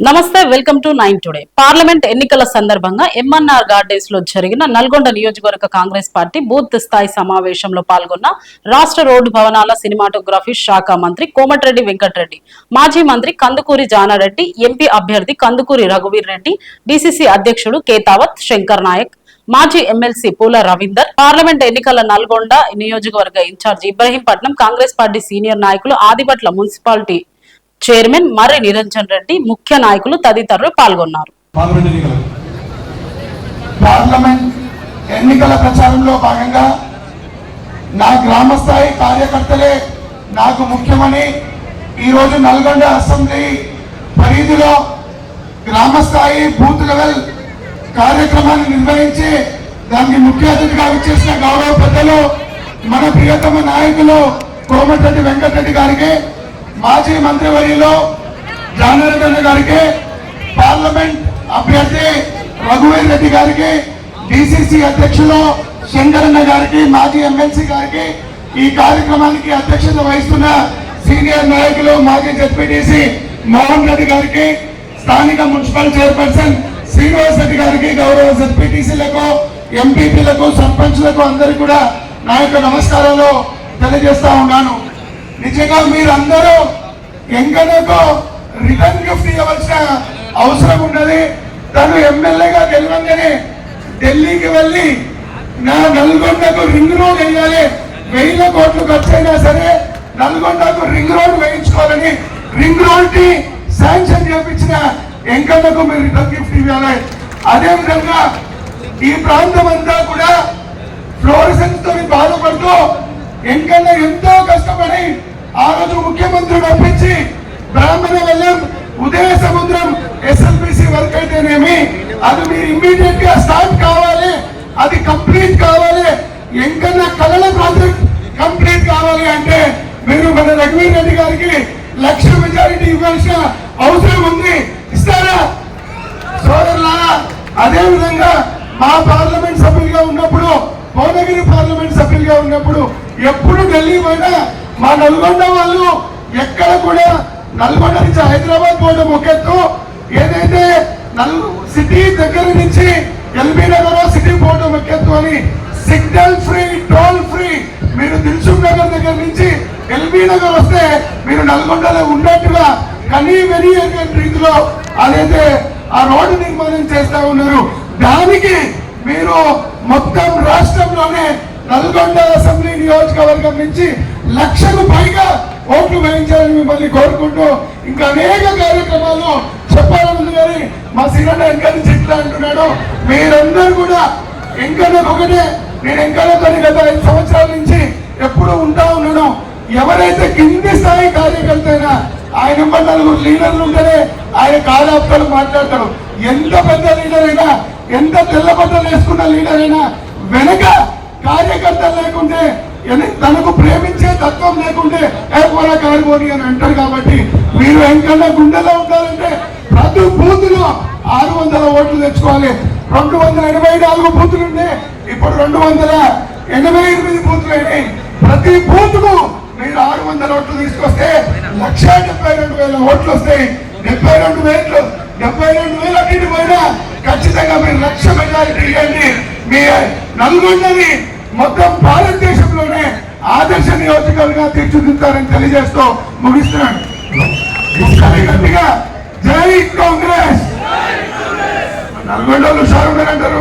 నమస్తే welcome to nine today. Parliament ఎన్నికల సందర్భంగా ఎంఎన్ఆర్ గార్డెన్స్లో జరిగిన నల్గొండ నియోజకవర్గ కాంగ్రెస్ పార్టీ బూత్ స్థాయి సమావేశంలో పాల్గొన్న రాష్ట్ర రోడ్డు భవనాల సినిమాటోగ్రఫీ శాఖ మంత్రి కోమటిరెడ్డి వెంకటరెడ్డి మాజీ మంత్రి కందుకూరి జానారెడ్డి ఎంపీ అభ్యర్థి కందుకూరి రఘువీర్ రెడ్డి డిసిసి అధ్యక్షుడు కేతావత్ శంకర్ నాయక్ మాజీ ఎమ్మెల్సీ పూల రవీందర్ పార్లమెంట్ ఎన్నికల నల్గొండ నియోజకవర్గ in charge Ibrahimpatnam Congress party senior నాయకులు ఆదిపట్ల మున్సిపాలిటీ చైర్మన్ మర్రి నిరంజన్ రెడ్డి ముఖ్య నాయకులు తదితరులు పాల్గొన్నారు. పార్లమెంట్ ఎన్నికల ప్రచారంలో భాగంగా నా గ్రామ స్థాయి కార్యకర్తలే నాకు ముఖ్యమని ఈరోజు నల్గొండ అసెంబ్లీ పరిధిలో గ్రామ స్థాయి బూత్ లెవెల్ కార్యక్రమాన్ని నిర్వహించి దానికి ముఖ్య అతిథిగా విచ్చేసిన గౌరవ పెద్దలు మన ప్రియతమ నాయకులు కోమటిరెడ్డి వెంకటరెడ్డి గారికి మాజీ మంత్రివర్యులు జానార్దన్ గారికి పార్లమెంట్ అభ్యర్థి రఘువీర్ రెడ్డి గారికి డిసిసి అధ్యక్షులు శంకరన్న గారికి మాజీ ఎమ్మెల్సీ గారికి ఈ కార్యక్రమానికి అధ్యక్షత వహిస్తున్న సీనియర్ నాయకులు మాజీ జడ్పీటీసీ మోహన్ రెడ్డి గారికి స్థానిక మున్సిపల్ చైర్పర్సన్ శ్రీనివాస్ రెడ్డి గారికి గౌరవ జడ్పీటీసీలకు ఎంపీపీలకు సర్పంచ్లకు అందరికీ కూడా నా యొక్క నమస్కారాలు తెలియజేస్తా ఉన్నాను. నిజంగా మీరందరూ ఎంకనకో రిటర్న్ గిఫ్ట్ ఇవ్వవలసిన అవసరం ఉన్నది. తను ఎమ్మెల్యేగా గెలవంగానే ఢిల్లీకి వెళ్ళి నా నల్గొండకు రింగ్ రోడ్ వేయాలి. వెయ్యి కోట్లు ఖర్చు అయినా సరే నల్గొండకు రింగ్ రోడ్ వేయించుకోవాలని రింగ్ రోడ్ని శాంక్షన్ చేపించిన ఎంకన్నకు మీరు రిటర్న్ గిఫ్ట్ ఇవ్వాలి. అదేవిధంగా ఈ ప్రాంతం అంతా కూడా ఫ్లోరసెన్స్తో బాధపడుతూ ఎంకన్న ఎంతో కష్టపడి ఆ రోజు ముఖ్యమంత్రి పంపించి బ్రాహ్మణ వెళ్ళం ఉదయ సముద్రం ఎస్ఎల్బిసి వర్క్ అయితేనేమి అది మీరు ఇమ్మీడియట్గా స్టార్ట్ కావాలి అది కంప్లీట్ కావాలి ఎంకన్నా కళల ప్రాజెక్ట్ కంప్లీట్ కావాలి అంటే మీరు మన రఘువీర్ రెడ్డి గారికి లక్ష మెజారిటీ ఇవ్వాల్సిన అవసరం ఉంది. ఇస్తారా? సోదరులారా అదే విధంగా మా పార్లమెంట్ సభ్యులుగా ఉన్నప్పుడు భువనగిరి పార్లమెంట్ సభ్యులుగా ఉన్నప్పుడు ఎప్పుడు ఢిల్లీ పోయినా మా నల్గొండ వాళ్ళు ఎక్కడ కూడా నల్గొండ నుంచి హైదరాబాద్ పోవడం ఒక ఏదైతే నల్ సిటీ దగ్గర నుంచి ఎల్బీ నగర్ సిటీ పోవడం ఒక అని సిగ్నల్ ఫ్రీ టోల్ ఫ్రీ మీరు దిల్సుఖ్ నగర్ దగ్గర నుంచి ఎల్బీ నగర్ వస్తే మీరు నల్గొండలో ఉన్నట్టుగా కనీ వెరీ రీతిలో అదైతే ఆ రోడ్డు నిర్మాణం చేస్తా ఉన్నారు. దానికి మీరు మొత్తం రాష్ట్రంలోనే నల్గొండ అసెంబ్లీ నియోజకవర్గం నుంచి లక్షకు పైగా ఓట్లు వేయించాలని మిమ్మల్ని కోరుకుంటూ ఇంకా అనేక కార్యక్రమాలు చెప్పాలని కానీ మా సిరన్న వెంకట చెట్ల అంటున్నాడు. మీరందరూ కూడా ఎంకన్నా ఒకటే. నేను ఎంకన్నా గత ఐదు సంవత్సరాల నుంచి ఎప్పుడు ఉంటా ఉన్నాను. ఎవరైతే కింది స్థాయి కార్యకర్త అయినా ఆయన నలుగురు లీడర్లు ఉంటేనే ఆయన కాలాప్తలు మాట్లాడతాడు ఎంత పెద్ద లీడర్ అయినా ఎంత తెల్ల బట్టలు వేసుకున్న లీడర్ అయినా వెనక కార్యకర్త లేకుంటే తనకు ప్రేమించే తత్వం లేకుంటే ఏ పోరా కారిపోని అని అంటారు కాబట్టి మీరు ఎంకన్నా గుండెలో ఉంటారంటే ప్రతి బూతులో ఆరు వందల ఓట్లు తెచ్చుకోవాలి. రెండు వందల ఎనభై నాలుగు బూతులు ఉండే. ఇప్పుడు రెండు వందల ఎనభై ఎనిమిది బూతులు అయినాయి. ప్రతి బూత్కు మీరు ఆరు వందల ఓట్లు తీసుకొస్తే లక్ష డెబ్బై రెండు వేల ఓట్లు వస్తాయి. డెబ్బై రెండు వేలు డెబ్బై రెండు వేల అన్నిటి పోయినా ఖచ్చితంగా మీరు లక్ష మెజారిటీ ఇవ్వండి. మీ నల్గొండని మొత్తం భారతదేశంలోనే ఆదర్శ నియోజకవర్గంగా తీర్చిదిద్దారని తెలియజేస్తూ ముగిస్తున్నాను. గట్టిగా జై కాంగ్రెస్. నల్గొండలు షారుఖ్ అంటారు